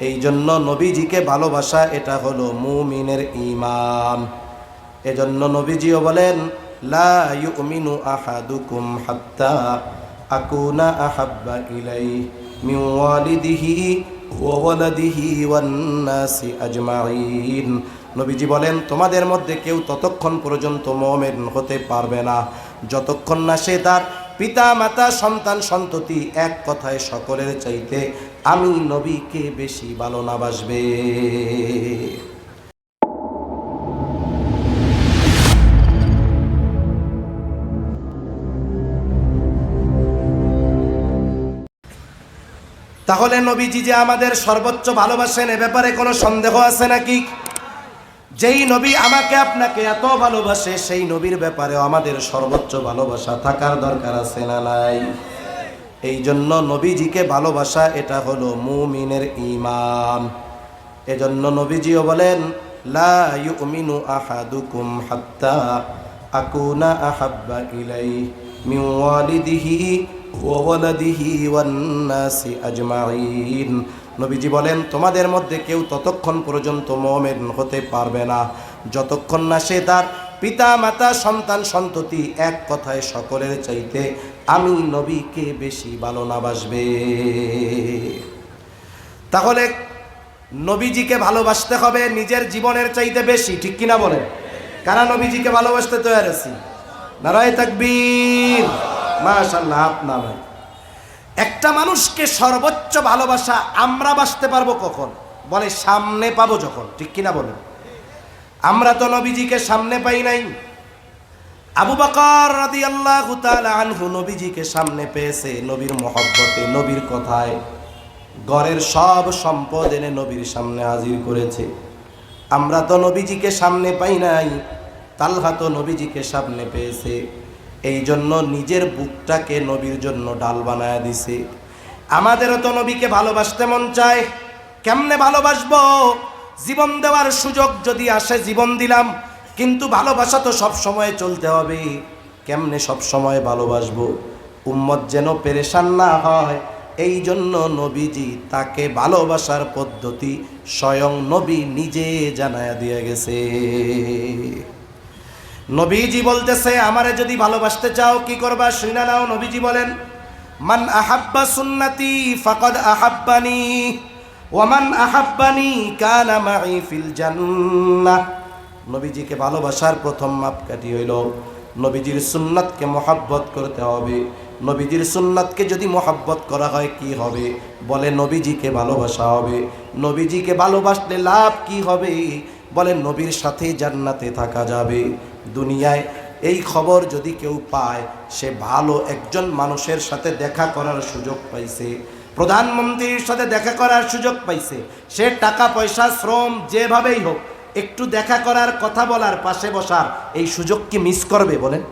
এই জন্য নবীজিকে ভালোবাসা, এটা হলো মুমিনের ইমান এজন্য নবীজিও বলেন, লা ইউমিনু আহাদুকুম হাত্তা আকুনা আহাব্বা ইলাই মিন ওয়ালিদিহি ওয়া ওয়ালাদিহি ওয়ান নাসি আজমাইন নবীজি বলেন, তোমাদের মধ্যে কেউ ততক্ষণ পর্যন্ত মোমেন হতে পারবে না। যতক্ষণ না সে তার পিতা, মাতা, সন্তান, সন্ততি এক কথায় সকলের চাইতে আমি নবীকে বেশি ভালো না বাসবে। তাহলে নবীজি যে আমাদের সর্বোচ্চ ভালোবাসেন, এ ব্যাপারে কোনো সন্দেহ আছে নাকি? যেই নবী আমাকে আপনাকে এত ভালোবাসে, সেই নবীর ব্যাপারেও আমাদের সর্বোচ্চ ভালোবাসা থাকার দরকার আছে না নাই? এই জন্য নবীজিকে ভালোবাসা, এটা হলো মুমিনের ইমান এজন্য নবীজিও বলেন, লা আহাদুকুম হাত্তা আকুনা আহাব্বা ইলাই মিন ওয়া ওয়ালাদিহি ওয়ান নাসি আজমাইন নবীজি বলেন, তোমাদের মধ্যে কেউ ততক্ষণ পর্যন্ত মোমেন হতে পারবে না। যতক্ষণ না সে তার পিতা মাতা সন্তান, সন্ততি এক কথায় সকলের চাইতে আমি নবীকে বেশি ভালো না বাসবে। তাহলে নবীজিকে ভালোবাসতে হবে নিজের জীবনের চাইতে বেশি, ঠিক কিনা বলেন? কারা নবীজিকে ভালোবাসতে তৈরি আছি নারায় তাকবীর। মাশাল্লাহ আপনা ভাই একটা মানুষকে সর্বোচ্চ ভালোবাসা আমরা বাসতে পারব কখন? বলে, সামনে পাবো যখন। ঠিক কিনা বলেন? আমরা তো নবীজিকে সামনে পাই নাই। আবু বকর রাদিয়াল্লাহু আল্লাহ আনহু নবীজিকে সামনে পেয়েছে নবীর মহব্বতে, নবীর কথায়। ঘরের সব সম্পদ এনে নবীর সামনে হাজির করেছে। আমরা তো নবীজিকে সামনে পাই নাই, তালহা তো নবীজিকে সামনে পেয়েছে। এই জন্য নিজের বুকটাকে নবীর জন্য ডাল বানায় দিছে। আমাদেরও তো নবীকে ভালোবাসতে মন চায়। কেমনে ভালোবাসবো? জীবন দেওয়ার সুযোগ যদি আসে জীবন দিলাম, কিন্তু ভালোবাসা তো সব সময় চলতে হবে। কেমনে সব সময় ভালোবাসবো? উম্মত যেন পেরেশান না হয়। এই জন্য নবীজি তাকে ভালোবাসার পদ্ধতি স্বয়ং নবী নিজে জানায়া দিয়ে গেছে। নবীজি বলতেছে, আমারে যদি ভালোবাসতে চাও, কি করবা? শুনা নাও, নবীজি বলেন, মান আহাব্বা সুন্নতি ফাকাদ আহাব্বানি ওয়ামান আহাব্বানি কানা মাই ফিল জান্নাহ নবীজিকে ভালোবাসার প্রথম মাপকাঠি হইল, নবীজির সুন্নাতকে মহাব্বত করতে হবে। নবীজির সুন্নাতকে যদি মহাব্বত করা হয়, কি হবে? বলে, নবীজিকে ভালোবাসা হবে। নবীজিকে ভালোবাসলে লাভ কি হবে? বলে, নবীর সাথে জান্নাতে থাকা যাবে। দুনিয়ায়। এই খবর যদি কেউ পায়, সে ভালো একজন মানুষের সাথে দেখা করার সুযোগ পাইছে। প্রধানমন্ত্রীর সাথে দেখা করার সুযোগ পাইছে। সে টাকা, পয়সা, শ্রম যেভাবেই হোক, একটু দেখা করার কথা বলার পাশে বসার এই সুযোগ কি মিস করবে বলেন?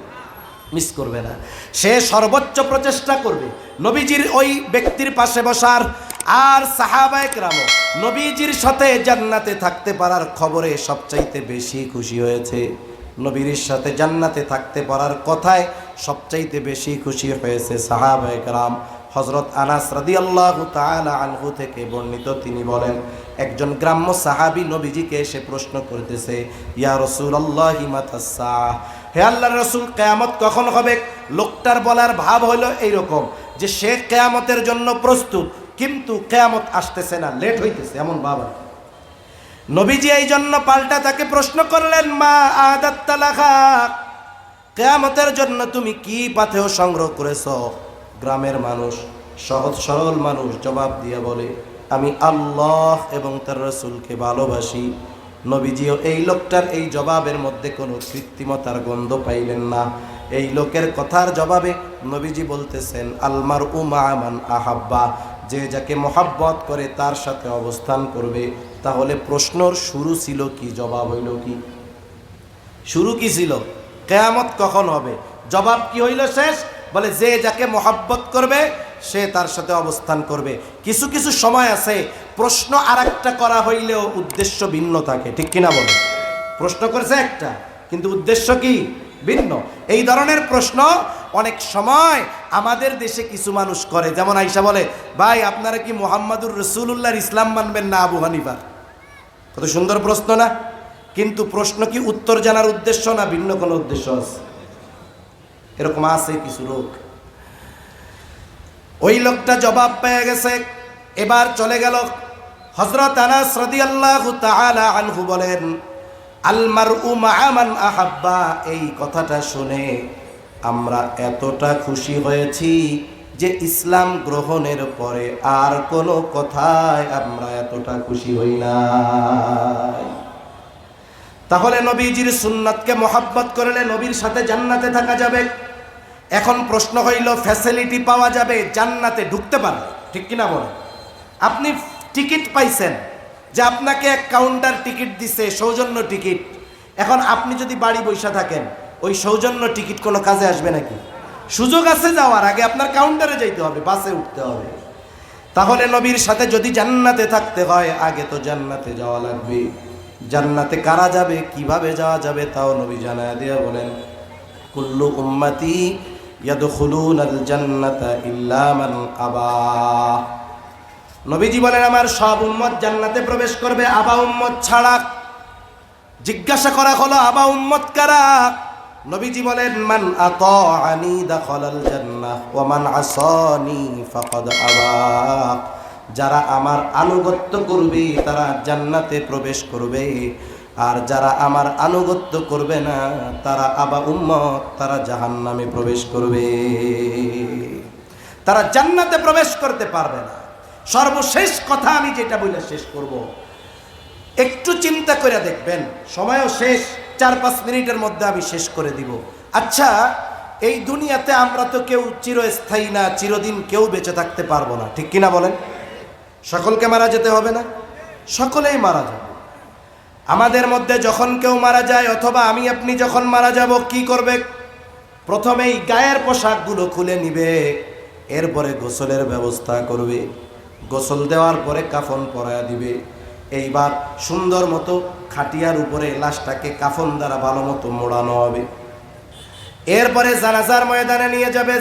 মিস করবে না। সে সর্বোচ্চ প্রচেষ্টা করবে নবীজির ওই ব্যক্তির পাশে বসার। আর সাহাবায়ক রাম নবীজির সাথে জান্নাতে থাকতে পারার খবরে সবচাইতে বেশি খুশি হয়েছে। নবীর সাথে জান্নাতে থাকতে পারার কথায় সবচাইতে বেশি খুশি হয়েছে সাহাবায়ক রাম হজরত আনাস রাদিয়াল্লাহু আল্লাহ আনহু থেকে বর্ণিত তিনি বলেন, একজন গ্রাম্য সাহাবী নবীজিকে এসে প্রশ্ন করতেছে, ইয়া রাসূলুল্লাহি মাতাসা হে আল্লাহ রসুল, কিয়ামত কখন হবে? লোকটার বলার ভাব হলো এইরকম যে সে কেয়ামতের জন্য প্রস্তুত, কিন্তু কেয়ামত আসতেছে না, লেট হইতেছে, এমন ভাব আর। নবীজি এই জন্য পাল্টা তাকে প্রশ্ন করলেন, মা আদাত্তালাখা কেয়ামতের জন্য তুমি কি পাথেও সংগ্রহ করেছ? গ্রামের মানুষ, সহজ সরল মানুষ জবাব দিয়ে বলে, আমি আল্লাহ এবং তার রসুলকে ভালোবাসি। নবীজিও এই লোকটার এই জবাবের মধ্যে কোনো কৃত্রিমতার গন্ধ পাইলেন না। এই লোকের কথার জবাবে নবীজি বলতেছেন আলমার উমা আমান আহাব্বা। যে যাকে মহাব্বত করে তার সাথে অবস্থান করবে, তাহলে প্রশ্নর শুরু ছিল কি, জবাব হইল কি? শুরু কি ছিল? কেয়ামত কখন হবে? জবাব কি হইল শেষ? বলে যে যাকে মহাব্বত করবে, সে তার সাথে অবস্থান করবে। কিছু কিছু সময় আছে, প্রশ্ন আর একটা করা হইলেও উদ্দেশ্য ভিন্ন থাকে, ঠিক কিনা বলে? প্রশ্ন করছে একটা, কিন্তু উদ্দেশ্য কি? ভিন্ন। এই ধরনের প্রশ্ন অনেক সময় আমাদের দেশে কিছু মানুষ করে। যেমন আইসা বলে, ভাই, আপনারা কি মোহাম্মদুর রসুল্লাহর ইসলাম মানবেন না, আবু হানিফার কত সুন্দর প্রশ্ন না? কিন্তু প্রশ্ন কি উত্তর জানার উদ্দেশ্য না ভিন্ন কোনো উদ্দেশ্য আছে? এরকম আছে কিছু লোক ওই লোকটা জবাব পেয়ে গেছে, এবার চলে গেল। হজরত আনাস রাদিয়াল্লাহু তাআলা আনহু বলেন আলমার উমান আহাব্বা। এই কথাটা শুনে আমরা এতটা খুশি হয়েছি যে ইসলাম গ্রহণের পরে আর কোনো কথায় আমরা এতটা খুশি হই না তাহলে নবীজির সুন্নাতকে মোহাব্বত করলে নবীর সাথে জান্নাতে থাকা যাবে। এখন প্রশ্ন হইল ফ্যাসিলিটি পাওয়া যাবে, জান্নাতে ঢুকতে পারবে, ঠিক কিনা বলে? আপনি টিকিট পাইছেন যে আপনাকে এক কাউন্টার টিকিট দিছে, সৌজন্য টিকিট। এখন আপনি যদি বাড়ি বৈশা থাকেন ওই সৌজন্য টিকিট কোনো কাজে আসবে নাকি? সুযোগ আছে যাওয়ার, আগে আপনার কাউন্টারে যাইতে হবে বাসে উঠতে হবে। তাহলে নবীর সাথে যদি জান্নাতে থাকতে হয়, আগে তো জান্নাতে যাওয়া লাগবে। জান্নাতে কারা যাবে, কীভাবে যাওয়া যাবে, তাও নবী জানায় দিয়ে বলেন, কুল্লু উম্মতি ইয়াদখুলুন আল জান্নাতা ইল্লা মান আবা। নবীজি বলেন, আমার সব উম্মত জান্নাতে প্রবেশ করবে, আবা উম্মত ছাড়া। জিজ্ঞাসা করা হলো, আবা উম্মত কারা? নবীজি বলেন, মান আতাআনি দাখালাল জান্নাহ ওয়া মান আসানি ফাকাদ আবা যারা আমার আনুগত্য করবে, তারা জান্নাতে প্রবেশ করবে। আর যারা আমার আনুগত্য করবে না, তারা আবা উম্মত, তারা জাহান্নামে প্রবেশ করবে। তারা জান্নাতে প্রবেশ করতে পারবে না। সর্বশেষ কথা আমি যেটা বলে শেষ করব। একটু চিন্তা করে দেখবেন, সময়ও শেষ। চার পাঁচ মিনিটের মধ্যে আমি শেষ করে দিব। আচ্ছা এই দুনিয়াতে আমরা তো কেউ চিরস্থায়ী না, চিরদিন কেউ বেঁচে থাকতে পারব না। ঠিক কিনা বলেন? সকলকে মারা যেতে হবে না? সকলেই মারা যাবে। আমাদের মধ্যে যখন কেউ মারা যায়, অথবা আমি, আপনি যখন মারা যাব, কি করবে? প্রথমেই গায়ের পোশাকগুলো খুলে নিবে। এরপরে গোসলের ব্যবস্থা করবে। গোসল দেওয়ার পরে কাফন পরায়া দিবে। এইবার সুন্দর মতো খাটিয়ার উপরে লাশটাকে কাফন দ্বারা ভালো মতো মোড়ানো হবে। এরপরে জানাজার ময়দানে নিয়ে যাবে